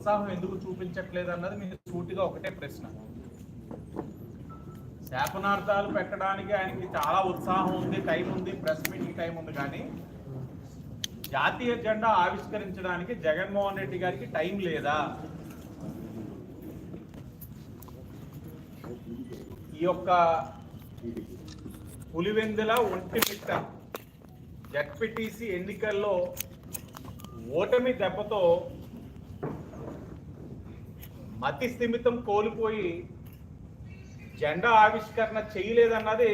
ఉత్సాహం ఎందుకు చూపించట్లేదు అన్నది మీరు సూటిగా ఒకటే ప్రశ్న. శాపనార్థాలు పెట్టడానికి ఆయనకి చాలా ఉత్సాహం ఉంది టైం ఉంది ప్రెస్ మీటింగ్ టైం ఉంది. కానీ జాతీయ జెండా ఆవిష్కరించడానికి జగన్మోహన్ రెడ్డి గారికి టైం లేదా? ఈ యొక్క పులివెందుల ఒంటిమిట్ట జడ్పిటిసి ఎన్నికల్లో ఓటమి దెబ్బతో మతి స్థిమితం కోల్పోయి జెండా ఆవిష్కరణ చేయలేదన్నది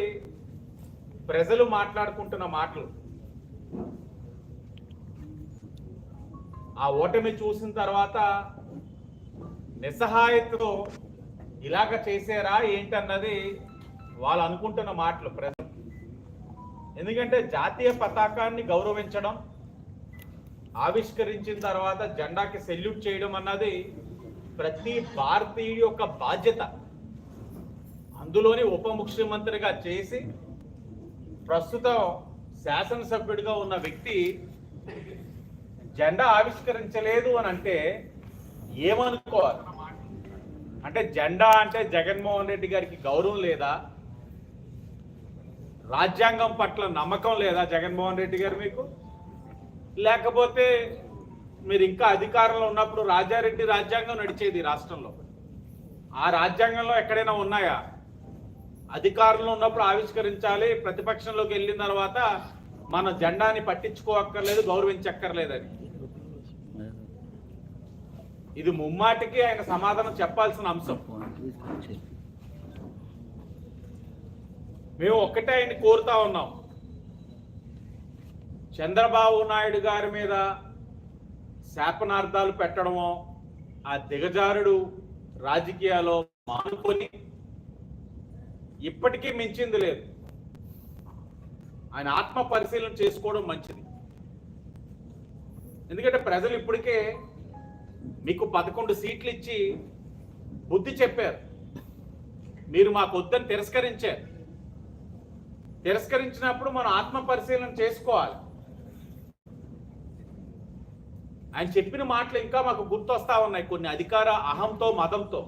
ప్రజలు మాట్లాడుకుంటున్న మాటలు. ఆ ఓటమి చూసిన తర్వాత నిస్సహాయతతో ఇలాగ చేసారా ఏంటన్నది వాళ్ళు అనుకుంటున్న మాటలు ప్రజలు. ఎందుకంటే జాతీయ పతాకాన్ని గౌరవించడం ఆవిష్కరించిన తర్వాత జెండాకి సెల్యూట్ చేయడం అన్నది ప్రతి భారతీయుడి యొక్క బాధ్యత అందులోని ఉప ముఖ్యమంత్రిగా చేసి ప్రస్తుతం శాసనసభ్యుడిగా ఉన్న వ్యక్తి జెండా ఆవిష్కరించలేదు అని అంటే ఏమనుకోవాలి? అంటే జెండా అంటే జగన్మోహన్ రెడ్డి గారికి గౌరవం లేదా? రాజ్యాంగం పట్ల నమ్మకం లేదా జగన్మోహన్ రెడ్డి గారు మీకు? లేకపోతే మీరు ఇంకా అధికారంలో ఉన్నప్పుడు రాజారెడ్డి రాజ్యాంగం నడిచేది రాష్ట్రంలో. ఆ రాజ్యాంగంలో ఎక్కడైనా ఉన్నాయా? అధికారంలో ఉన్నప్పుడు ఆవిష్కరించాలి ప్రతిపక్షంలోకి వెళ్ళిన తర్వాత మన జెండాని పట్టించుకోక్కర్లేదు గౌరవించక్కర్లేదని. ఇది ముమ్మాటికి ఆయన సమాధానం చెప్పాల్సిన అంశం. మేము ఒక్కటే ఆయన కోరుతా ఉన్నాం. చంద్రబాబు నాయుడు గారి మీద శాపనార్థాలు పెట్టడమో ఆ దిగజారుడు రాజకీయాల్లో మానుకొని ఇప్పటికీ మించింది లేదు. ఆయన ఆత్మ పరిశీలన చేసుకోవడం మంచిది. ఎందుకంటే ప్రజలు ఇప్పటికే మీకు పదకొండు సీట్లు ఇచ్చి బుద్ధి చెప్పారు. మీరు మాకు వద్దని తిరస్కరించారు. తిరస్కరించినప్పుడు మనం ఆత్మ పరిశీలన చేసుకోవాలి. ఆయన చెప్పిన మాటలు ఇంకా మాకు గుర్తొస్తా ఉన్నాయి కొన్ని. అధికార అహంతో మదంతో.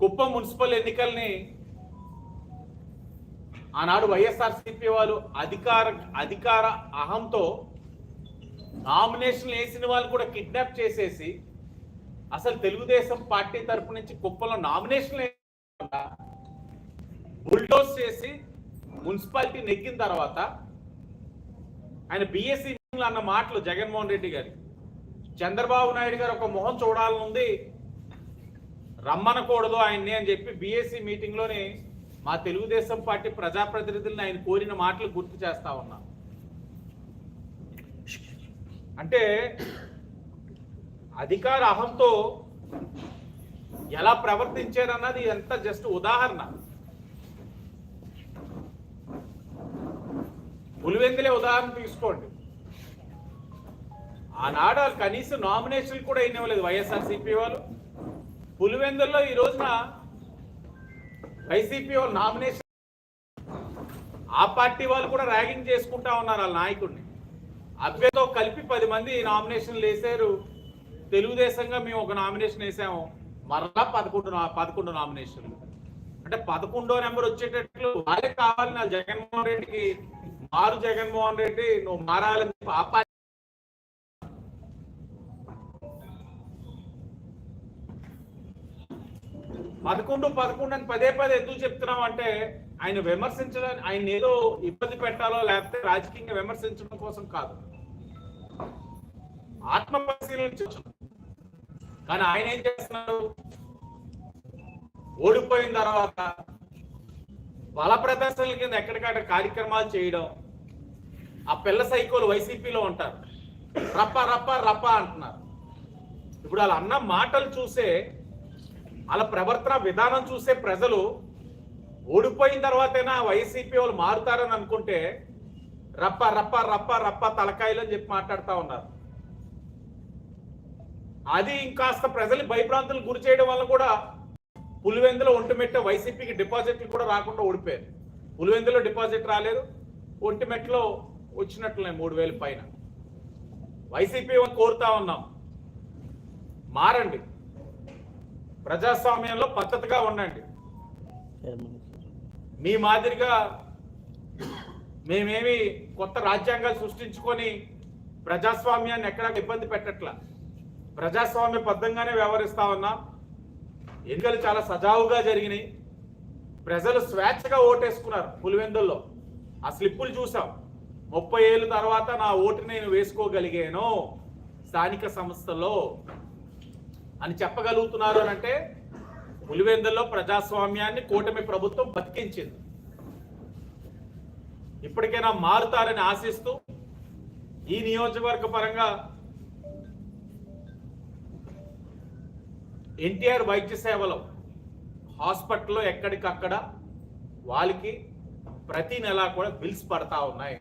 కుప్పం మున్సిపల్ ఎన్నికల్ని ఆనాడు వైఎస్ఆర్సీపీ వాళ్ళు అధికార అధికార అహంతో నామినేషన్ వేసిన వాళ్ళు కూడా కిడ్నాప్ చేసేసి అసలు తెలుగుదేశం పార్టీ తరపు నుంచి కుప్పంలో నామినేషన్ బుల్డోస్ చేసి మున్సిపాలిటీ నెగ్గిన తర్వాత ఆయన బిఎస్సి అన్న మాటలు జగన్మోహన్ రెడ్డి గారి. చంద్రబాబు నాయుడు గారు ఒక మొహం చూడాలనుంది. రమ్మనకూడదు ఆయన్ని అని చెప్పి బీఎస్సీ మీటింగ్లోనే మా తెలుగుదేశం పార్టీ ప్రజాప్రతినిధులను ఆయన కోరిన మాటలు గుర్తు చేస్తా ఉన్నా. అంటే అధికార అహంతో ఎలా ప్రవర్తించారన్నది ఎంత జస్ట్ ఉదాహరణ. పులివెందులే ఉదాహరణ తీసుకోండి. ఆనాడు వాళ్ళు కనీసం నామినేషన్లు కూడా ఇవ్వలేదు వైఎస్ఆర్సీపీ వాళ్ళు. పులివెందుల్లో ఈ రోజున వైసీపీ వాళ్ళు నామినేషన్ ఆ పార్టీ వాళ్ళు కూడా ర్యాగింగ్ చేసుకుంటా ఉన్నారు వాళ్ళ నాయకుడిని. అభ్యర్థితో కలిపి పది మంది నామినేషన్లు వేశారు. తెలుగుదేశంగా మేము ఒక నామినేషన్ వేసాము. మరలా పదకొండు పదకొండు నామినేషన్లు. అంటే పదకొండో నెంబర్ వచ్చేటట్లు వాళ్ళే కావాలి. నా జగన్మోహన్ రెడ్డికి మారు జగన్మోహన్ రెడ్డి నువ్వు మారాలని ఆ పదకొండు పదకొండు అని పదే పదే ఎందుకు చెప్తున్నాం అంటే ఆయన విమర్శించడం ఆయన ఏదో ఇబ్బంది పెట్టాలో లేకపోతే రాజకీయంగా విమర్శించడం కోసం కాదు. ఆత్మ పరిశీలించవచ్చు కానీ ఆయన ఏం చేస్తున్నారు ఓడిపోయిన తర్వాత బల ప్రదర్శనల కింద ఎక్కడికక్కడ కార్యక్రమాలు చేయడం ఆ పిల్ల సైకోలు వైసీపీలో ఉంటారు. రప్ప రప్ప రప్ప అంటున్నారు. ఇప్పుడు వాళ్ళు అన్న మాటలు చూసే వాళ్ళ ప్రవర్తన విధానం చూసే ప్రజలు ఓడిపోయిన తర్వాతైనా వైసీపీ వాళ్ళు మారుతారని అనుకుంటే రప్ప రప్ప రప్ప రప్ప తలకాయలు అని చెప్పి మాట్లాడుతూ ఉన్నారు. అది ఇంకాస్త ప్రజలు భయభ్రాంతులు గురి చేయడం వల్ల కూడా పులివెందులో ఒంటిమెట్ట వైసీపీకి డిపాజిట్లు కూడా రాకుండా ఓడిపోయారు. పులివెందులో డిపాజిట్ రాలేదు ఒంటిమెట్లో వచ్చినట్లున్నాయి మూడు వేలు పైన. వైసీపీ కోరుతా ఉన్నాం. మారండి. ప్రజాస్వామ్యంలో పద్ధతిగా ఉండండి. మీ మాదిరిగా మేమేమి కొత్త రాజ్యాంగాలు సృష్టించుకొని ప్రజాస్వామ్యాన్ని ఎక్కడా ఇబ్బంది పెట్టట్లా. ప్రజాస్వామ్య బద్ధంగానే వ్యవహరిస్తా ఉన్నాం. ఎన్నికలు చాలా సజావుగా జరిగినాయి. ప్రజలు స్వేచ్ఛగా ఓటేసుకున్నారు పులివెందుల్లో. ఆ స్లిప్పులు చూసాం ముప్పై ఏళ్ళ తర్వాత నా ఓటు నేను వేసుకోగలిగాను. స్థానిక సంస్థల్లో అని చెప్పగలుగుతున్నారు అని అంటే పులివెందుల్లో ప్రజాస్వామ్యాన్ని కూటమి ప్రభుత్వం బతికించింది. ఇప్పటికైనా మారుతారని ఆశిస్తూ ఈ నియోజకవర్గ పరంగా ఎన్టీఆర్ వైద్య సేవలో హాస్పిటల్లో ఎక్కడికక్కడ వాళ్ళకి ప్రతి నెలా కూడా బిల్స్ పడతా ఉన్నాయి.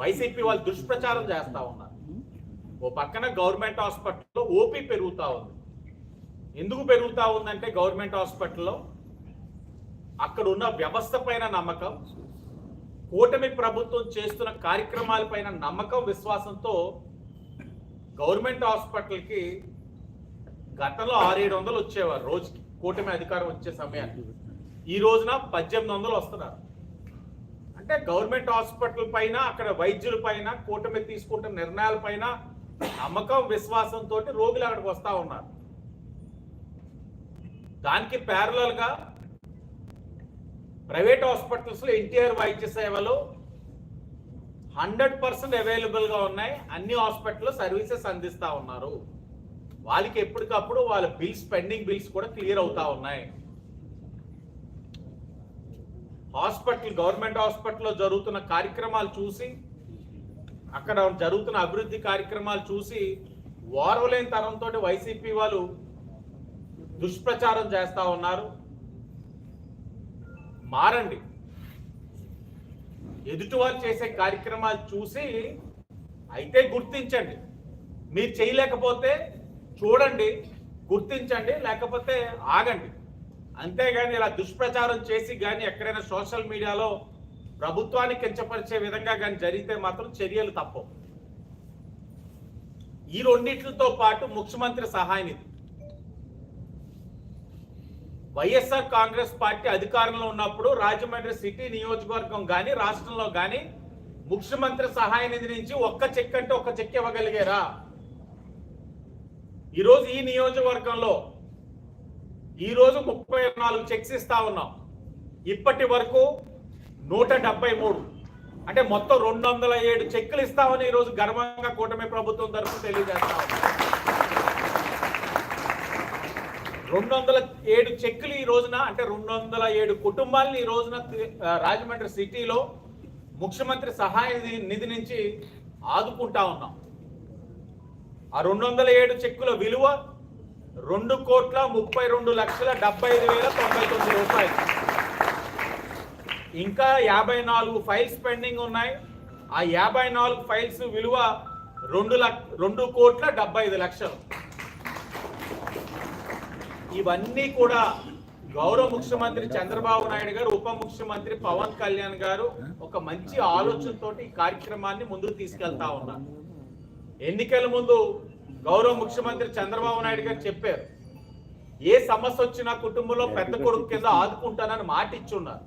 వైసీపీ వాళ్ళు దుష్ప్రచారం చేస్తా ఉన్నారు. ఓ పక్కన గవర్నమెంట్ హాస్పిటల్లో ఓపీ పెరుగుతూ ఉంది. ఎందుకు పెరుగుతూ ఉందంటే గవర్నమెంట్ హాస్పిటల్లో అక్కడ ఉన్న వ్యవస్థ పైన నమ్మకం కూటమి ప్రభుత్వం చేస్తున్న కార్యక్రమాలపైన నమ్మకం విశ్వాసంతో గవర్నమెంట్ హాస్పిటల్కి గతంలో ఆరేడు వందలు వచ్చేవారు రోజుకి కూటమి అధికారం వచ్చే సమయానికి. ఈ రోజున పద్దెనిమిది వందలు వస్తున్నారు. అంటే గవర్నమెంట్ హాస్పిటల్ పైన అక్కడ వైద్యుల పైన కూటమి తీసుకుంటున్న నిర్ణయాల పైన నమ్మకం విశ్వాసంతో రోగులు అక్కడికి వస్తూ ఉన్నారు. దానికి ప్యారలల్గా ప్రైవేట్ హాస్పిటల్స్లో ఎన్టీఆర్ వైద్య సేవలు హండ్రెడ్ పర్సెంట్ అవైలబుల్గా ఉన్నాయి. అన్ని హాస్పిటల్లో సర్వీసెస్ అందిస్తా ఉన్నారు. వాళ్ళకి ఎప్పటికప్పుడు వాళ్ళ బిల్స్ పెండింగ్ బిల్స్ కూడా క్లియర్ అవుతా ఉన్నాయి. హాస్పిటల్ గవర్నమెంట్ హాస్పిటల్లో జరుగుతున్న కార్యక్రమాలు చూసి అక్కడ జరుగుతున్న అభివృద్ధి కార్యక్రమాలు చూసి ఓర్వలేని తరంతో వైసీపీ వాళ్ళు దుష్ప్రచారం చేస్తా ఉన్నారు. మారండి. ఎదుటివారు చేసే కార్యక్రమాలు చూసి అయితే గుర్తించండి. మీరు చేయలేకపోతే చూడండి గుర్తించండి లేకపోతే ఆగండి. అంతేగాని ఇలా దుష్ప్రచారం చేసి కానీ ఎక్కడైనా సోషల్ మీడియాలో ప్రభుత్వాన్ని కించపరిచే విధంగా కానీ జరిగితే మాత్రం చర్యలు తప్పవు. ఈ రెండిట్లతో పాటు ముఖ్యమంత్రి సహాయ నిధి. వైఎస్ఆర్ కాంగ్రెస్ పార్టీ అధికారంలో ఉన్నప్పుడు రాజమండ్రి సిటీ నియోజకవర్గం కానీ రాష్ట్రంలో కానీ ముఖ్యమంత్రి సహాయ నిధి నుంచి ఒక్క చెక్ అంటే ఒక్క చెక్ ఇవ్వగలిగారా? ఈరోజు ఈ నియోజకవర్గంలో ఈరోజు ముప్పై నాలుగు చెక్స్ ఇస్తా ఉన్నాం. ఇప్పటి వరకు నూట డెబ్బై మూడు. అంటే మొత్తం రెండు వందల ఏడు చెక్కులు ఇస్తామని ఈరోజు గర్వంగా కూటమి ప్రభుత్వం తరఫున తెలియజేస్తా రెండు వందల ఏడు చెక్కులు ఈ రోజున అంటే రెండు వందల ఏడు కుటుంబాలను ఈ రోజున రాజమండ్రి సిటీలో ముఖ్యమంత్రి సహాయ నిధి- నిధి నుంచి ఆదుకుంటా ఉన్నాం. ఆ రెండు వందల ఏడు చెక్కుల విలువ రెండు కోట్ల ముప్పై రెండు లక్షల డెబ్బై ఐదు వేల తొంభై తొమ్మిది రూపాయలు. ఇంకా యాభై నాలుగు ఫైల్స్ పెండింగ్ ఉన్నాయి. ఆ యాభై నాలుగు ఫైల్స్ విలువ రెండు లక్ష రెండు కోట్ల డెబ్బై ఐదు లక్షలు. ఇవన్నీ కూడా గౌరవ ముఖ్యమంత్రి చంద్రబాబు నాయుడు గారు ఉప ముఖ్యమంత్రి పవన్ కళ్యాణ్ గారు ఒక మంచి ఆలోచనతో ఈ కార్యక్రమాన్ని ముందుకు తీసుకెళ్తా ఉన్నారు. ఎన్నికల ముందు గౌరవ ముఖ్యమంత్రి చంద్రబాబు నాయుడు గారు చెప్పారు ఏ సమస్య వచ్చినా కుటుంబంలో పెద్ద కొడుకు కింద ఆదుకుంటానని మాట ఇచ్చున్నారు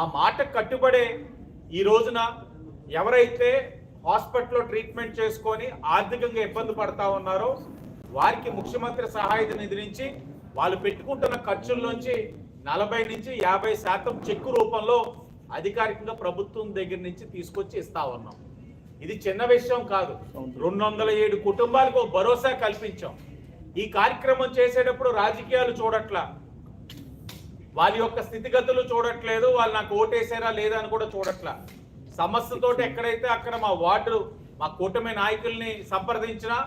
ఆ మాట కట్టుబడే ఈ రోజున ఎవరైతే హాస్పిటల్లో ట్రీట్మెంట్ చేసుకొని ఆర్థికంగా ఇబ్బంది పడతా ఉన్నారో వారికి ముఖ్యమంత్రి సహాయ నిధి నుంచి వాళ్ళు పెట్టుకుంటున్న ఖర్చుల్లోంచి నలభై నుంచి యాభై శాతం చెక్కు రూపంలో అధికారికంగా ప్రభుత్వం దగ్గర నుంచి తీసుకొచ్చి ఇస్తా ఉన్నాం. ఇది చిన్న విషయం కాదు. రెండు వందల ఏడు కుటుంబాలకు ఒక భరోసా కల్పించాం. ఈ కార్యక్రమం చేసేటప్పుడు రాజకీయాలు చూడట్లా. వాళ్ళ యొక్క స్థితిగతులు చూడట్లేదు వాళ్ళు నాకు ఓటేసారా లేదా అని కూడా చూడట్లా. సమస్యతోటి ఎక్కడైతే అక్కడ మా వార్డు మా కూటమి నాయకుల్ని సంప్రదించినా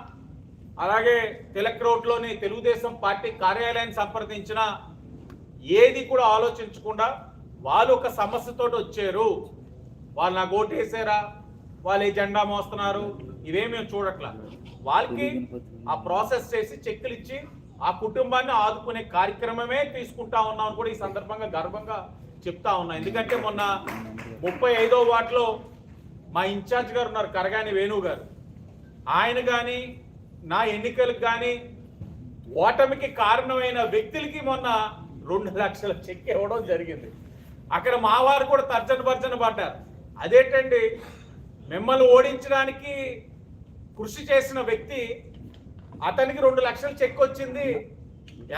అలాగే తిలక్ రోడ్లోని తెలుగుదేశం పార్టీ కార్యాలయాన్ని సంప్రదించినా ఏది కూడా ఆలోచించకుండా వాళ్ళు ఒక సమస్యతోటి వచ్చారు. వాళ్ళు నాకు ఓటేసారా? వాళ్ళు ఏ జెండా మోస్తున్నారు. ఇవేం చూడట్లా. వాళ్ళకి ఆ ప్రాసెస్ చేసి చెక్కులు ఇచ్చి ఆ కుటుంబాన్ని ఆదుకునే కార్యక్రమమే తీసుకుంటా ఉన్నాం కూడా ఈ సందర్భంగా గర్వంగా చెప్తా ఉన్నా. ఎందుకంటే మొన్న ముప్పై ఐదో వాటిలో మా ఇన్ఛార్జ్ గారు ఉన్నారు కరగాని వేణు గారు. ఆయన కానీ నా ఎన్నికలకు కానీ ఓటమికి కారణమైన వ్యక్తులకి మొన్న రెండు లక్షల చెక్ ఇవ్వడం జరిగింది. అక్కడ మా వారు కూడా తర్జన భర్జన పడ్డారు. అదేంటండి మిమ్మల్ని ఓడించడానికి కృషి చేసిన వ్యక్తి అతనికి రెండు లక్షలు చెక్ వచ్చింది.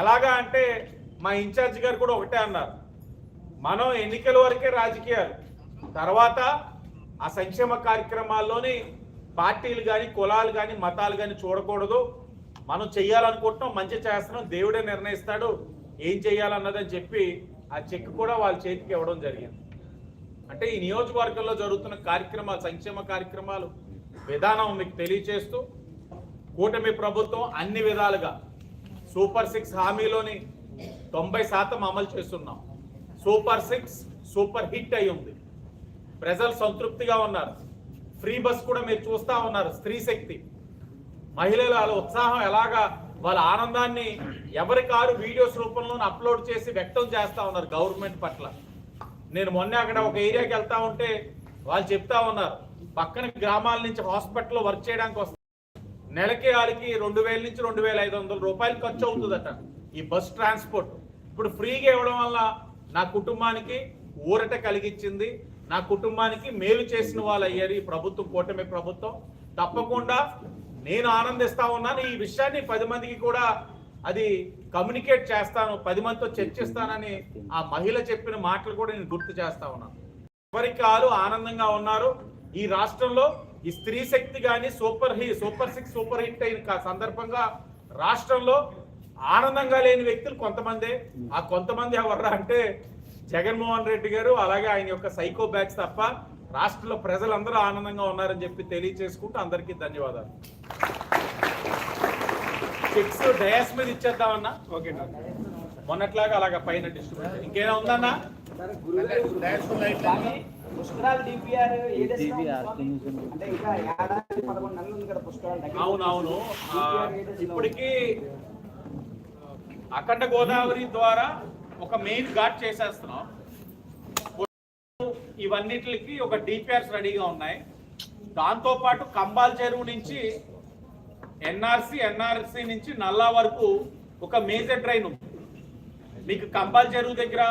ఎలాగా అంటే మా ఇన్ఛార్జ్ గారు కూడా ఒకటే అన్నారు. మనం ఎన్నికల వరకే రాజకీయాలు. తర్వాత ఆ సంక్షేమ కార్యక్రమాల్లోని పార్టీలు కానీ కులాలు కానీ మతాలు కానీ చూడకూడదు. మనం చెయ్యాలనుకుంటున్నాం మంచి చేస్తున్నాం దేవుడే నిర్ణయిస్తాడు. ఏం చెయ్యాలన్నదని చెప్పి ఆ చెక్ కూడా వాళ్ళ చేతికి ఇవ్వడం జరిగింది. అంటే ఈ నియోజకవర్గంలో జరుగుతున్న కార్యక్రమాలు సంక్షేమ కార్యక్రమాలు విధానం మీకు తెలియచేస్తూ కూటమి ప్రభుత్వం అన్ని విధాలుగా సూపర్ సిక్స్ హామీలోని తొంభై శాతం అమలు చేస్తున్నాం. సూపర్ సిక్స్ సూపర్ హిట్ అయి ఉంది. ప్రజలు సంతృప్తిగా ఉన్నారు. ఫ్రీ బస్ కూడా మీరు చూస్తూ ఉన్నారు స్త్రీ శక్తి. మహిళల ఉత్సాహం ఎలాగా వాళ్ళ ఆనందాన్ని ఎవరి కారు వీడియోస్ రూపంలో అప్లోడ్ చేసి వ్యక్తం చేస్తా ఉన్నారు గవర్నమెంట్ పట్ల. నేను మొన్న అక్కడ ఒక ఏరియాకి వెళ్తా ఉంటే వాళ్ళు చెప్తా ఉన్నారు పక్కన గ్రామాల నుంచి హాస్పిటల్లో వర్క్ చేయడానికి నెలకి వాళ్ళకి రెండు వేల నుంచి రెండు వేల ఐదు వందల రూపాయలు ఖర్చు అవుతుందట. ఈ బస్ ట్రాన్స్పోర్ట్. ఇప్పుడు ఫ్రీగా ఇవ్వడం వల్ల నా కుటుంబానికి ఊరట కలిగించింది. నా కుటుంబానికి మేలు చేసిన వాళ్ళు అయ్యారు ఈ ప్రభుత్వం కూటమి ప్రభుత్వం. తప్పకుండా నేను ఆనందిస్తా ఉన్నాను. ఈ విషయాన్ని పది మందికి కూడా అది కమ్యూనికేట్ చేస్తాను. పది మందితో చర్చిస్తానని ఆ మహిళ చెప్పిన మాటలు కూడా నేను గుర్తు చేస్తా ఉన్నాను. ఎవరికి వాళ్ళు ఆనందంగా ఉన్నారు? ఈ రాష్ట్రంలో ఈ స్త్రీ శక్తి కానీ సూపర్ హి సూపర్ సిక్స్ సూపర్ హిట్ అయిన కా- సందర్భంగా రాష్ట్రంలో ఆనందంగా లేని వ్యక్తులు కొంతమందే. ఆ కొంతమంది ఎవర్రా అంటే జగన్మోహన్ రెడ్డి గారు అలాగే ఆయన యొక్క సైకో బ్యాగ్స్ తప్ప రాష్ట్రంలో ప్రజలందరూ ఆనందంగా ఉన్నారని చెప్పి తెలియచేసుకుంటూ అందరికీ ధన్యవాదాలు. చెక్స్ డయాస్ మీద ఇచ్చేద్దామన్నా ఓకే మొన్నట్లాగా అలాగా పైన డిస్ట్రిబ్యూట్ ఇంకేమైనా ఉందన్నా? అవునవును? ఇప్పటికీ అఖండ గోదావరి ద్వారా ఒక మెయిన్ ఘాట్ చేసేస్తున్నాం. ఇవన్నిటికి ఒక డిపిఆర్స్ రెడీగా ఉన్నాయి. దాంతో పాటు కంబాల్ చెరువు నుంచి ఎన్ఆర్సి ఎన్ఆర్సి నుంచి నల్లా వరకు ఒక మేజర్ డ్రైన్ ఉంది. మీకు కంబాల్ చెరువు దగ్గర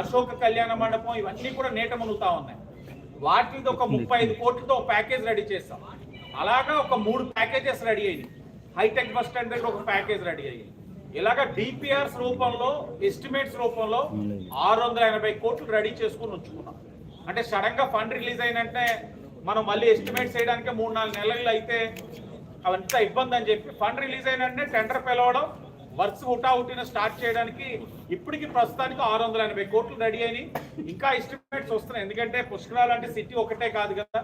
అశోక కళ్యాణ మండపం ఇవన్నీ కూడా నీట మునుగుతా ఉన్నాయి. వాటిది ఒక ముప్పై ఐదు కోట్లతో ఒక ప్యాకేజ్ రెడీ చేస్తాం. అలాగా ఒక మూడు ప్యాకేజెస్ రెడీ అయ్యింది హైటెక్ బస్ స్టాండ్ దగ్గర ఒక ప్యాకేజ్ రెడీ అయ్యింది. ఇలాగ డిపిఆర్స్ రూపంలో ఎస్టిమేట్స్ రూపంలో ఆరు వందల ఎనభై కోట్లు రెడీ చేసుకుని ఉంచుకున్నాం. అంటే సడన్గా ఫండ్ రిలీజ్ అయినంటే మనం మళ్ళీ ఎస్టిమేట్స్ చేయడానికి మూడు నాలుగు నెలలు అయితే అవంతా ఇబ్బంది అని చెప్పి ఫండ్ రిలీజ్ అయినంటే టెండర్ పిలవడం వర్క్స్ ఉటా ఉట్టిన స్టార్ట్ చేయడానికి ఇప్పటికి ప్రస్తుతానికి ఆరు వందల ఎనభై కోట్లు రెడీ అయినాయి. ఇంకా ఎస్టిమేట్స్ వస్తున్నాయి. ఎందుకంటే పుష్కరాలు అంటే సిటీ ఒకటే కాదు కదా.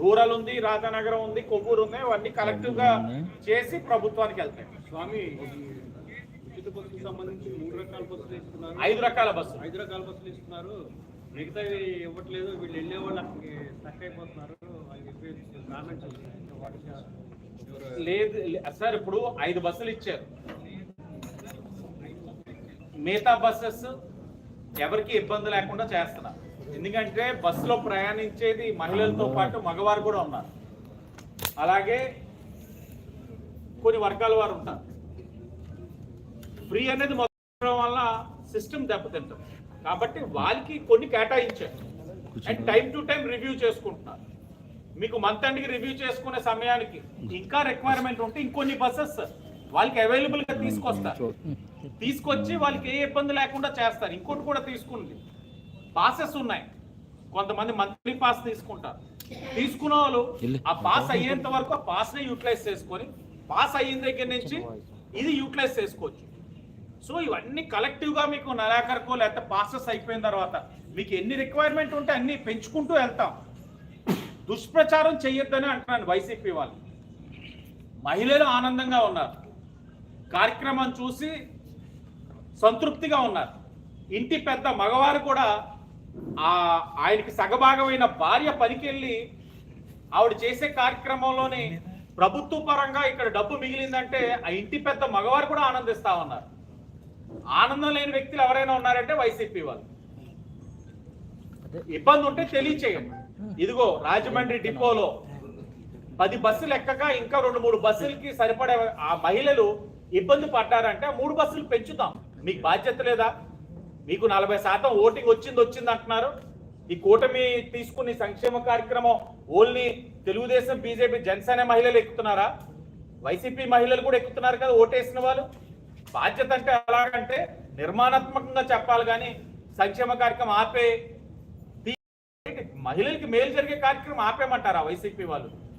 రూరల్ ఉంది రాధానగరం ఉంది కొవ్వూరు ఉంది అవన్నీ కలెక్టివ్గా చేసి ప్రభుత్వానికి వెళ్తాయి. స్వామి ఉచిత సంబంధించి మూడు రకాల బస్సులు ఇస్తున్నారు. ఐదు రకాల బస్సులు. ఐదు రకాల బస్సులు ఇస్తున్నారు. మిగతా ఇవ్వట్లేదు. వీళ్ళు వెళ్ళే వాళ్ళు అక్కడికి స్టక్ అయిపోతున్నారు. అని చెప్పి కామెంట్స్ లేదు. సార్ ఇప్పుడు ఐదు బస్సులు ఇచ్చారు. మిగతా బస్సెస్ ఎవరికి ఇబ్బంది లేకుండా చేస్తున్నారు. ఎందుకంటే బస్సులో ప్రయాణించేది మహిళలతో పాటు మగవారు కూడా ఉన్నారు. అలాగే కొన్ని వర్గాల వారు ఉంటారు. ఫ్రీ అనేది మొదలడం వల్ల సిస్టమ్ దెబ్బతింటాం కాబట్టి వాళ్ళకి కొన్ని కేటాయించారు. And time to time review చేసుకుంటున్నారు. మీకు మంత్ ఎండ్కి రివ్యూ చేసుకునే సమయానికి ఇంకా రిక్వైర్మెంట్ ఉంటే ఇంకొన్ని బస్సెస్ వాళ్ళకి అవైలబుల్గా తీసుకొస్తారు. తీసుకొచ్చి వాళ్ళకి ఏ ఇబ్బంది లేకుండా చేస్తారు. ఇంకోటి కూడా తీసుకుంది. పాసెస్ ఉన్నాయి. కొంతమంది మంత్లీ పాస్ తీసుకుంటారు. తీసుకున్న వాళ్ళు ఆ పాస్ అయ్యేంత వరకు ఆ పాస్ని యూటిలైజ్ చేసుకొని పాస్ అయిన దగ్గర నుంచి ఇది యూటిలైజ్ చేసుకోవచ్చు. సో ఇవన్నీ కలెక్టివ్గా మీకు నెలాఖరుకో లేకపోతే పాసెస్ అయిపోయిన తర్వాత మీకు ఎన్ని రిక్వైర్మెంట్ ఉంటే అన్ని పెంచుకుంటూ వెళ్తాం. దుష్ప్రచారం చెయ్యొద్దని అంటున్నాను వైసీపీ వాళ్ళు. మహిళలు ఆనందంగా ఉన్నారు. కార్యక్రమం చూసి సంతృప్తిగా ఉన్నారు. ఇంటి పెద్ద మగవారు కూడా ఆ ఆయనకి సగభాగమైన భార్య పనికెళ్ళి ఆవిడ చేసే కార్యక్రమంలోనే ప్రభుత్వ పరంగా ఇక్కడ డబ్బు మిగిలిందంటే ఆ ఇంటి పెద్ద మగవారు కూడా ఆనందిస్తా ఉన్నారు. ఆనందం లేని వ్యక్తులు ఎవరైనా ఉన్నారంటే వైసీపీ వాళ్ళు. ఇబ్బంది ఉంటే తెలియచేయండి. ఇదిగో రాజమండ్రి డిపోలో పది బస్సులు ఎక్కక ఇంకా రెండు మూడు బస్సులకి సరిపడే ఆ మహిళలు ఇబ్బంది పడ్డారంటే మూడు బస్సులు పెంచుతాం. మీకు బాధ్యత లేదా? మీకు నలభై శాతం ఓటింగ్ వచ్చింది వచ్చింది అంటున్నారు. ఈ కూటమి తీసుకుని సంక్షేమ కార్యక్రమం ఓన్లీ తెలుగుదేశం బీజేపీ జనసేన మహిళలు ఎక్కుతున్నారా? వైసీపీ మహిళలు కూడా ఎక్కుతున్నారు కదా ఓటేసిన వాళ్ళు. బాధ్యత అంటే ఎలాగంటే నిర్మాణాత్మకంగా చెప్పాలి కానీ సంక్షేమ కార్యక్రమం ఆపే తీ- మహిళలకి మేలు జరిగే కార్యక్రమం ఆపేమంటారా వైసీపీ వాళ్ళు?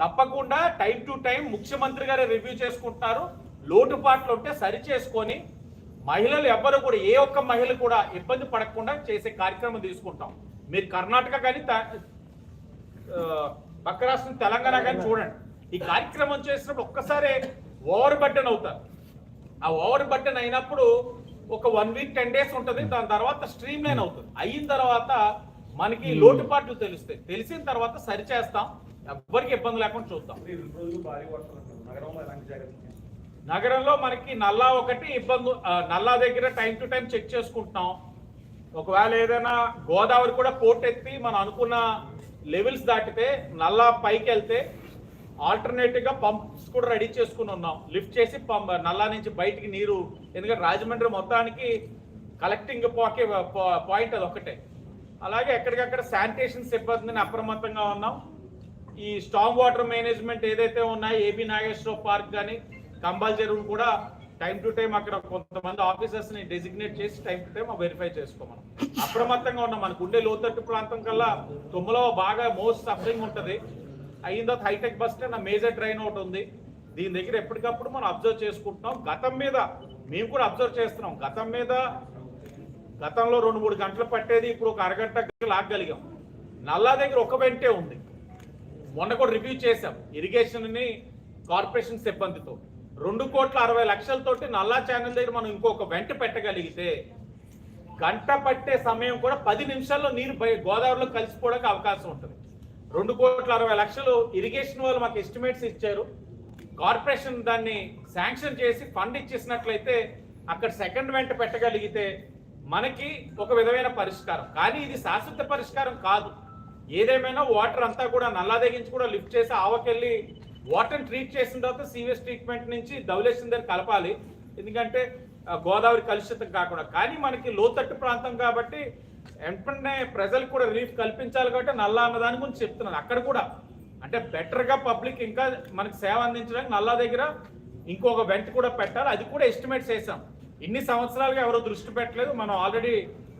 తప్పకుండా టైం టు టైం ముఖ్యమంత్రి గారే రివ్యూ చేసుకుంటున్నారు. లోటుపాట్లు ఉంటే సరి చేసుకొని మహిళలు ఎవ్వరు కూడా ఏ ఒక్క మహిళ కూడా ఇబ్బంది పడకుండా చేసే కార్యక్రమం తీసుకుంటాం. మీరు కర్ణాటక కానీ పక్క రాష్ట్రం తెలంగాణ కానీ చూడండి. ఈ కార్యక్రమం చేసినప్పుడు ఒక్కసారి ఓవర్ బర్డెన్ అవుతారు. ఆ ఓవర్ బర్డెన్ అయినప్పుడు ఒక వన్ వీక్ టెన్ డేస్ ఉంటుంది. దాని తర్వాత స్ట్రీమ్ లైన్ అవుతుంది. అయిన తర్వాత మనకి లోటుపాట్లు తెలుస్తాయి. తెలిసిన తర్వాత సరి చేస్తాం. ఎవ్వరికి ఇబ్బంది లేకుండా చూద్దాం. నగరంలో మనకి నల్లా ఒకటి ఇబ్బంది నల్లా దగ్గర టైం టు టైం చెక్ చేసుకుంటున్నాం. ఒకవేళ ఏదైనా గోదావరి కూడా పోర్ట్ ఎత్తి మనం అనుకున్న లెవెల్స్ దాటితే నల్లా పైకి వెళ్తే ఆల్టర్నేటివ్గా పంప్స్ కూడా రెడీ చేసుకుని ఉన్నాం. లిఫ్ట్ చేసి పంప్ నల్లా నుంచి బయటికి నీరు ఎందుకంటే రాజమండ్రి మొత్తానికి కలెక్టింగ్ పాకే పాయింట్ అది ఒకటే. అలాగే ఎక్కడికక్కడ శానిటేషన్ సిబ్బందిని అప్రమత్తంగా ఉన్నాం. ఈ స్టామ్ వాటర్ మేనేజ్మెంట్ ఏదైతే ఉన్నాయో ఏబి నాగేశ్వర పార్క్ కానీ కంబాల్ చెరువును కూడా టైం టు టైం అక్కడ కొంతమంది ఆఫీసర్స్ని డెసిగ్నేట్ చేసి టైం టు టైం వెరిఫై చేసుకోమనం. అప్రమత్తంగా ఉన్నాం మనకు ఉండే లోతట్టు ప్రాంతం కల్లా తుమ్మలో బాగా మోస్ట్ సఫరింగ్ ఉంటుంది. అయిన తర్వాత hi-tech bus stand major train ఒకటి ఉంది. దీని దగ్గర ఎప్పటికప్పుడు మనం అబ్జర్వ్ చేసుకుంటున్నాం. గతం మీద మేము కూడా అబ్జర్వ్ చేస్తున్నాం. గతం మీద గతంలో రెండు మూడు గంటలు పట్టేది ఇప్పుడు ఒక అరగంట లాగగలిగాం. నల్లా దగ్గర ఒక వెంటే ఉంది. మొన్న కూడా రివ్యూ చేశాం. ఇరిగేషన్ని కార్పొరేషన్ సిబ్బందితో. రెండు కోట్ల అరవై లక్షలతోటి నల్లా ఛానల్ దగ్గర మనం ఇంకొక వెంట పెట్టగలిగితే గంట పట్టే సమయం కూడా పది నిమిషాల్లో నీరు గోదావరిలో కలిసిపోవడానికి అవకాశం ఉంటుంది. రెండు కోట్ల అరవై లక్షలు ఇరిగేషన్ వాళ్ళు మాకు ఎస్టిమేట్స్ ఇచ్చారు. కార్పొరేషన్ దాన్ని శాంక్షన్ చేసి ఫండ్ ఇచ్చేసినట్లయితే అక్కడ సెకండ్ వెంట పెట్టగలిగితే మనకి ఒక విధమైన పరిష్కారం. కానీ ఇది శాశ్వత పరిష్కారం కాదు. ఏదేమైనా వాటర్ అంతా కూడా నల్లా తెగించి కూడా లిఫ్ట్ చేసి ఆవకెళ్ళి వాటర్ని ట్రీట్ చేసిన తర్వాత సీవియస్ ట్రీట్మెంట్ నుంచి ధవలేసిన దగ్గర కలపాలి. ఎందుకంటే గోదావరి కలుషితం కాకుండా. కానీ మనకి లోతట్టు ప్రాంతం కాబట్టి వెంటనే ప్రజలకు కూడా రిలీఫ్ కల్పించాలి కాబట్టి నల్లా అన్న దాని గురించి చెప్తున్నాను అక్కడ కూడా అంటే బెటర్గా పబ్లిక్ ఇంకా మనకి సేవ అందించడానికి నల్లా దగ్గర ఇంకొక వెంట కూడా పెట్టాలి. అది కూడా ఎస్టిమేట్స్ చేసాం ఇన్ని సంవత్సరాలుగా ఎవరు దృష్టి పెట్టలేదు. మనం ఆల్రెడీ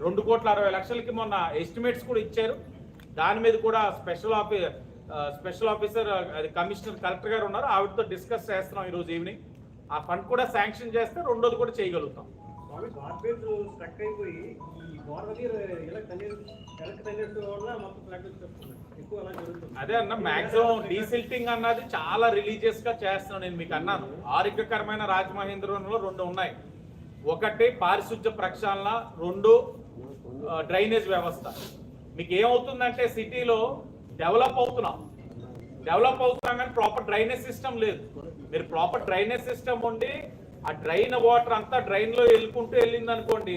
రెండు కోట్ల అరవై లక్షలకి మొన్న ఎస్టిమేట్స్ కూడా ఇచ్చారు. దాని మీద కూడా స్పెషల్ ఆఫీ స్పెషల్ ఆఫీసర్ అది కమిషనర్ కలెక్టర్ గారు ఉన్నారు. ఆవిడతో డిస్కస్ చేస్తున్నాం ఈరోజు ఈవినింగ్. ఆ ఫండ్ కూడా శాంక్షన్ చేస్తే రెండోది కూడా చేయగలుగుతాం. అదే అన్న మాక్సిమం డీసిల్టింగ్ అన్నది చాలా రిలీజియస్గా చేస్తున్నాను నేను మీకు అన్నాను. ఆరోగ్యకరమైన రాజమహేంద్రవరంలో రెండు ఉన్నాయి. ఒకటి పారిశుద్ధ్య ప్రక్షాళన రెండు డ్రైనేజ్ వ్యవస్థ. మీకు ఏమవుతుందంటే సిటీలో డెవలప్ అవుతున్నాం. డెవలప్ అవుతున్నాం కానీ ప్రాపర్ డ్రైనేజ్ సిస్టమ్ లేదు. మీరు ప్రాపర్ డ్రైనేజ్ సిస్టమ్ ఉండి ఆ డ్రైన్ వాటర్ అంతా డ్రైన్లో వెళ్ళుకుంటూ వెళ్ళింది అనుకోండి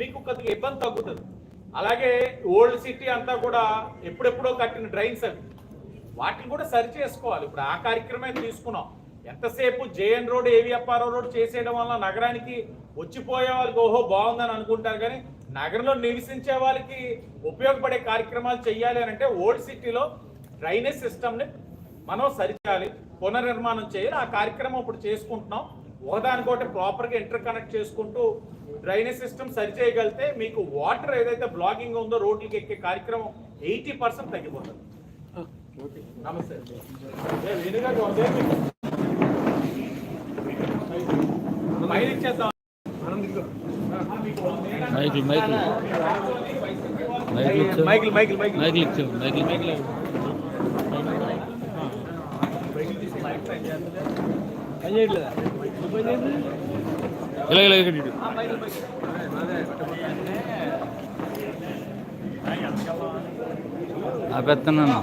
మీకు కొద్దిగా ఇబ్బంది తగ్గుతుంది. అలాగే ఓల్డ్ సిటీ అంతా కూడా ఎప్పుడెప్పుడో కట్టిన డ్రైన్స్ అవి. వాటిని కూడా సరి చేసుకోవాలి. ఇప్పుడు ఆ కార్యక్రమే తీసుకున్నాం. ఎంతసేపు జేఎన్ రోడ్ ఏవిఎఫ్ఆర్ఓ రోడ్ చేసేయడం వల్ల నగరానికి వచ్చిపోయే వాళ్ళకి ఓహో బాగుందని అనుకుంటారు కానీ నగరంలో నివసించే వాళ్ళకి ఉపయోగపడే కార్యక్రమాలు చేయాలి అని అంటే ఓల్డ్ సిటీలో డ్రైనేజ్ సిస్టమ్ని మనం సరిచేయాలి పునర్నిర్మాణం చేయాలి. ఆ కార్యక్రమం ఇప్పుడు చేసుకుంటున్నాం. ఒకదానికొకటి ప్రాపర్గా ఇంటర్ కనెక్ట్ చేసుకుంటూ డ్రైనేజ్ సిస్టమ్ సరి చేయగలిగితే మీకు వాటర్ ఏదైతే బ్లాగింగ్ ఉందో రోడ్లకి ఎక్కే కార్యక్రమం ఎయిటీ పర్సెంట్ తగ్గిపోతుంది. నమస్తే. ఏ, వేణుగారు మైల్ ఇచ్చేద్దాం. మైకిల్ మైకిల్. మైకిల్ మైకిల్ మైకిల్ మైకిల్. ఇచ్చావు మైకిల్. మైకిల్. ఇలా ఇలా ఇక్కడ ఇటు. ఆపేస్తున్నాను.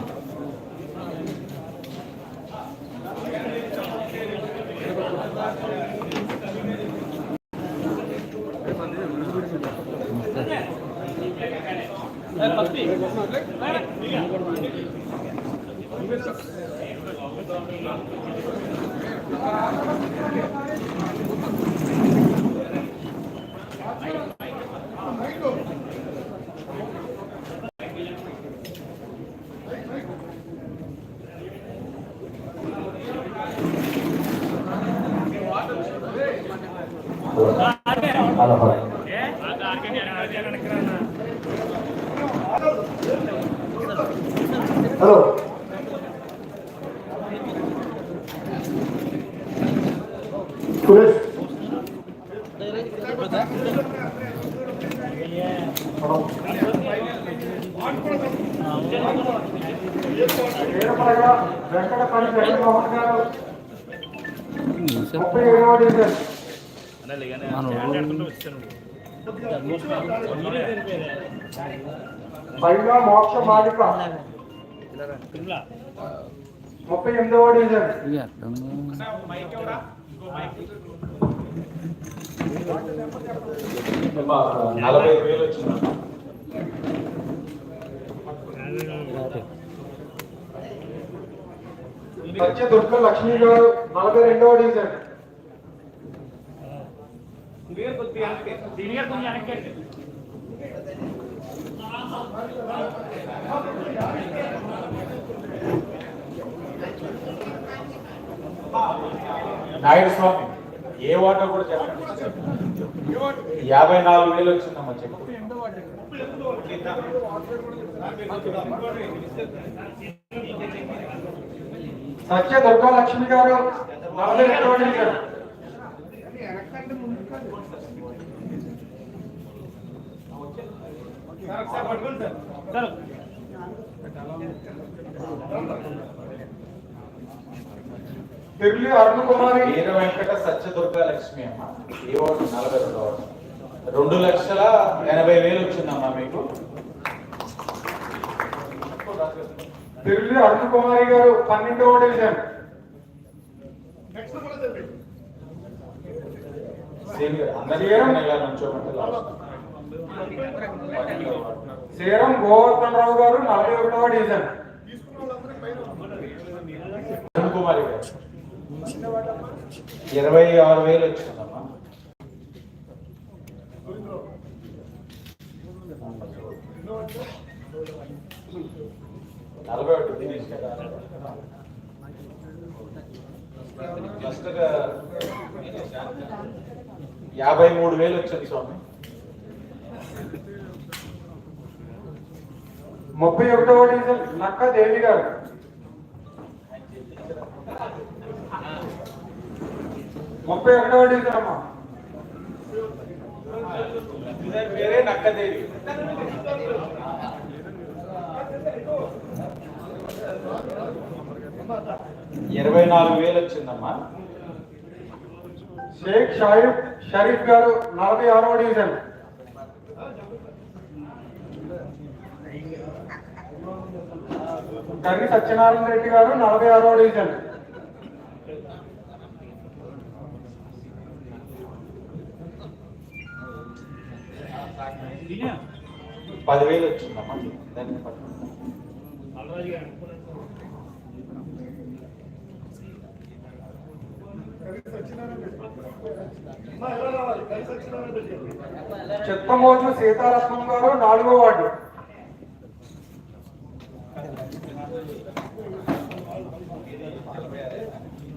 అలా సురేష్ వీరపరగా వెంకటపల్లి జగన్మోహన్ గారు ముప్పై ఏడవ డివిజన్ మహిళా మోక్ష మాలిక ముప్పై ఎనిమిదవ డివిజన్ నలభై వేలు వచ్చిందమ్మా సత్య దుర్గ లక్ష్మి గారు నలభై రెండవ డివిజన్ నాయుడు స్వామి ఏ వాటో కూడా చెప్పండి. యాభై నాలుగు వేలు వచ్చిందమ్మా చెప్పు. సత్య దుర్గా లక్ష్మి గారు నలభై రెండవ సార్. తిరులి అరుణ్ కుమారి వీర వెంకట సత్యదుర్గ లక్ష్మి అమ్మ. ఏ వార్డు నలభై రెండు వార్డు రెండు లక్షల ఎనభై వేలు వచ్చిందమ్మా మీకు. తిరులి అరుణ్ కుమారి గారు పన్నెండవ డివిజన్. లాస్ట్. సేరం. గోవర్ధన్ రావు గారు నలభై ఒకటవ డివిజన్. అరుణ్ కుమారి గారు. ఇరవై ఆరు వేలు వచ్చిందమ్మా. నలభై ఒకటి దినేష్ గారు. యాభై మూడు వేలు వచ్చింది స్వామి. ముప్పై ఒకటవ డివిజన్ నక్క దేవి గారు ముప్పై ఒకటవ డివిజన్ నక్కదేవి. ఇరవై నాలుగు వేలు వచ్చిందమ్మా. షేక్ షాయిబ్ షరీఫ్ గారు నలభై ఆరవ డివిజన్ కర్రి సత్యనారాయణ రెడ్డి గారు నలభై ఆరవ డివిజన్ పదివేలు వచ్చిందమ్మా దాన్ని. చిత్తమోజు సీతారత్నం గారు నాలుగో వార్డు